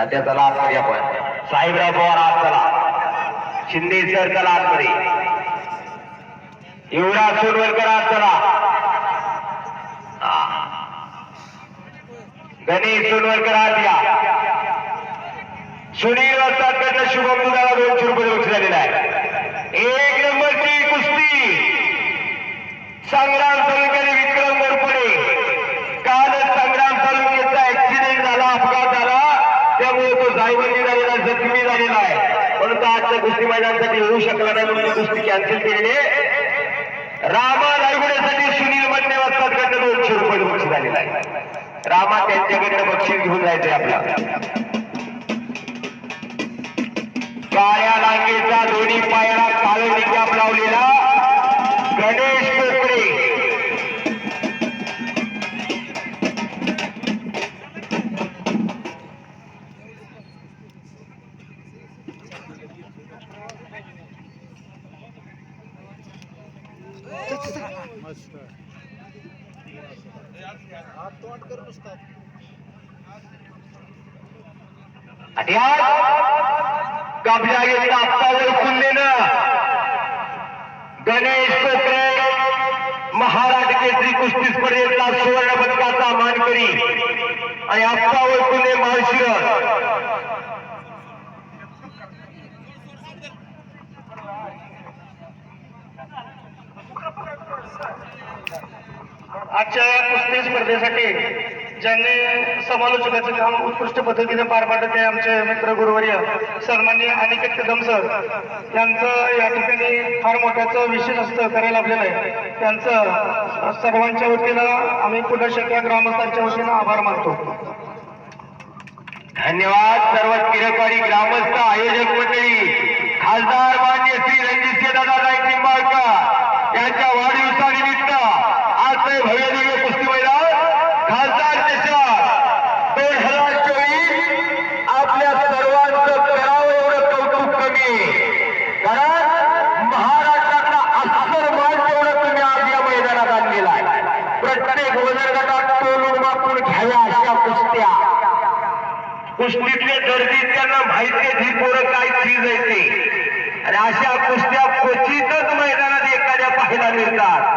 तात्या चला आतमध्ये आपण. साहेबराव पवार आत चला. शिंदे सर चला आतमध्ये युवराज सोनवलकर आत चला. गणेश सोनवलकर आत या. सुनील वस्तादकडनं शुभम दुधाला दोनशे रुपये बक्षीस झालेला आहे एक नंबरची कुस्ती. संग्राम जखमी झालेला आहे. परंतु आजच्या कुस्ती मैदानासाठी होऊ शकला नाही म्हणून कुस्ती कॅन्सल केलेली आहे. रामा रायगुड्यासाठी सुनील मन्ने वस्तादकडनं दोनशे रुपये बक्षीस झालेला आहे. रामा त्यांच्याकडनं बक्षीस घेऊन जायचंय आपला. काळ्या लांगेचा दोन्ही पाया आणि कब्जा घेतला आप्पावर कुंदेनं गणेश कोकरे महाराज केसरी कुस्ती स्पर्धेतला सुवर्ण पदकाचा मानकरी आणि आत्तावर कुंदे माळशिरस आजच्या या कुस्ती स्पर्धेसाठी ज्यांनी समालोचकाचं काम उत्कृष्ट पद्धतीने पार पाडत ते आमचे मित्र गुरुवर्य सन्मान्य अनिकेत कदम सर. यांचं या ठिकाणी फार मोठ्याचं विशेष असतं करायला लाभलेलं आहे. त्यांचं सर्वांच्या वतीनं आम्ही पुढे ग्रामस्थांच्या वतीनं आभार मानतो. धन्यवाद सर्व किरकवाडी ग्रामस्थ आयोजक मंडळी. खासदार मान्य श्री रणजित कुस्तीतले दर्दी त्यांना माहिती आहे ही पोरं काय चीज आहे आणि अशा कुस्त्या क्वचितच मैदानात एखाद्या पाहायला मिळतात.